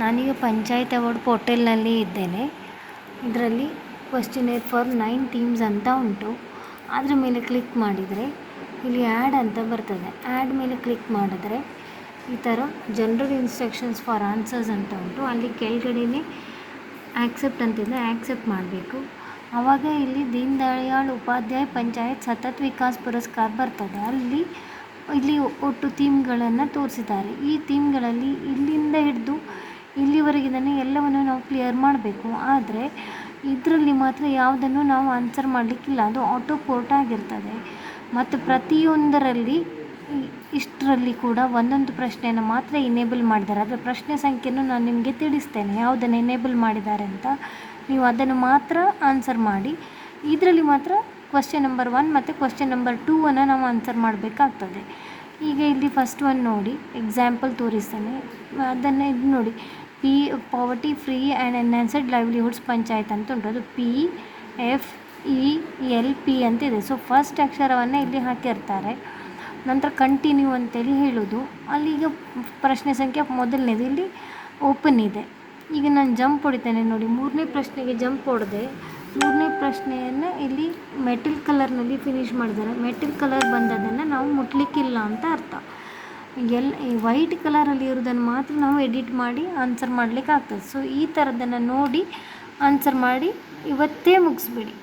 ನಾನೀಗ ಪಂಚಾಯತ್ ಅವಾರ್ಡ್ ಪೋರ್ಟಲ್ನಲ್ಲಿ ಇದ್ದೇನೆ. ಇದರಲ್ಲಿ ಕ್ವಶ್ಚನೇರ್ ಫಾರ್ ನೈನ್ ಟೀಮ್ಸ್ ಅಂತ ಉಂಟು. ಅದರ ಮೇಲೆ ಕ್ಲಿಕ್ ಮಾಡಿದರೆ ಇಲ್ಲಿ ಆ್ಯಡ್ ಅಂತ ಬರ್ತದೆ. ಆ್ಯಡ್ ಮೇಲೆ ಕ್ಲಿಕ್ ಮಾಡಿದ್ರೆ ಈ ಥರ ಜನರಲ್ ಇನ್ಸ್ಟ್ರಕ್ಷನ್ಸ್ ಫಾರ್ ಆನ್ಸರ್ಸ್ ಅಂತ ಉಂಟು. ಅಲ್ಲಿ ಕೆಳಗಡೆನೇ ಆ್ಯಕ್ಸೆಪ್ಟ್ ಅಂತಿದ್ದರೆ ಆ್ಯಕ್ಸೆಪ್ಟ್ ಮಾಡಬೇಕು. ಆವಾಗ ಇಲ್ಲಿ ದೀನ್ ದಯಾಳ್ ಉಪಾಧ್ಯಾಯ ಪಂಚಾಯತ್ ಸತತ್ ವಿಕಾಸ್ ಪುರಸ್ಕಾರ ಬರ್ತದೆ. ಅಲ್ಲಿ, ಇಲ್ಲಿ ಒಟ್ಟು ಥೀಮ್ಗಳನ್ನು ತೋರಿಸಿದ್ದಾರೆ. ಈ ಥೀಮ್ಗಳಲ್ಲಿ ಇಲ್ಲಿಂದ ಹಿಡಿದು ಇಲ್ಲಿವರೆಗಿನ ಎಲ್ಲವನ್ನು ನಾವು ಕ್ಲಿಯರ್ ಮಾಡಬೇಕು. ಆದರೆ, ಇದರಲ್ಲಿ ಮಾತ್ರ ಯಾವುದನ್ನು ನಾವು ಆನ್ಸರ್ ಮಾಡಲಿಕ್ಕಿಲ್ಲ. ಅದು ಆಟೋ ಪೋರ್ಟ್ ಆಗಿರ್ತದೆ. ಮತ್ತು ಪ್ರತಿಯೊಂದರಲ್ಲಿ ಇಷ್ಟರಲ್ಲಿ ಕೂಡ ಒಂದೊಂದು ಪ್ರಶ್ನೆಯನ್ನು ಮಾತ್ರ ಇನೇಬಲ್ ಮಾಡಿದ್ದಾರೆ. ಅದರ ಪ್ರಶ್ನೆ ಸಂಖ್ಯೆಯನ್ನು ನಾನು ನಿಮಗೆ ತಿಳಿಸ್ತೇನೆ. ಯಾವುದನ್ನು ಇನೇಬಲ್ ಮಾಡಿದ್ದಾರೆ ಅಂತ ನೀವು ಅದನ್ನು ಮಾತ್ರ ಆನ್ಸರ್ ಮಾಡಿ. ಇದರಲ್ಲಿ ಮಾತ್ರ ಕ್ವಶ್ಚನ್ ನಂಬರ್ ಒನ್ ಮತ್ತು ಕ್ವಶ್ಚನ್ ನಂಬರ್ ಟೂವನ್ನು ನಾವು ಆನ್ಸರ್ ಮಾಡಬೇಕಾಗ್ತದೆ. ಈಗ ಇಲ್ಲಿ ಫಸ್ಟ್ ಒನ್ ನೋಡಿ ಎಕ್ಸಾಂಪಲ್ ತೋರಿಸ್ತಾನೆ. ಅದನ್ನು ಇದು ನೋಡಿ P poverty free and enhanced livelihoods panchayat ಅಂತ ಉಂಟು. ಅದು P F E L P ಅಂತಿದೆ ಸೊ ಫಸ್ಟ್ ಅಕ್ಷರವನ್ನು ಇಲ್ಲಿ ಹಾಕಿರ್ತಾರೆ ನಂತರ ಕಂಟಿನ್ಯೂ ಅಂತೇಳಿ ಹೇಳೋದು. ಈಗ ಪ್ರಶ್ನೆ ಸಂಖ್ಯೆ ಮೊದಲನೇದು. ಇಲ್ಲಿ ಓಪನ್ ಇದೆ. ಈಗ ನಾನು ಜಂಪ್ ಹೊಡಿತೇನೆ ನೋಡಿ. ಮೂರನೇ ಪ್ರಶ್ನೆಗೆ ಜಂಪ್ ಹೊಡೆದೆ. ಮೂರನೇ ಪ್ರಶ್ನೆಯನ್ನು ಇಲ್ಲಿ ಮೆಟಲ್ ಕಲರ್ನಲ್ಲಿ ಫಿನಿಶ್ ಮಾಡಿದ್ದಾರೆ ಮೆಟಲ್ ಕಲರ್ ಬಂದದನ್ನು ನಾವು ಮುಟ್ಲಿಕ್ಕಿಲ್ಲ ಅಂತ ಅರ್ಥ. ಎಲ್ ವೈಟ್ ಕಲರಲ್ಲಿ ಇರೋದನ್ನು ಮಾತ್ರ ನಾವು ಎಡಿಟ್ ಮಾಡಿ ಆನ್ಸರ್ ಮಾಡಲಿಕ್ಕೆ ಆಗ್ತದೆ ಸೊ ಈ ಥರದನ್ನು ನೋಡಿ ಆನ್ಸರ್ ಮಾಡಿ ಇವತ್ತೇ ಮುಗಿಸ್ಬಿಡಿ.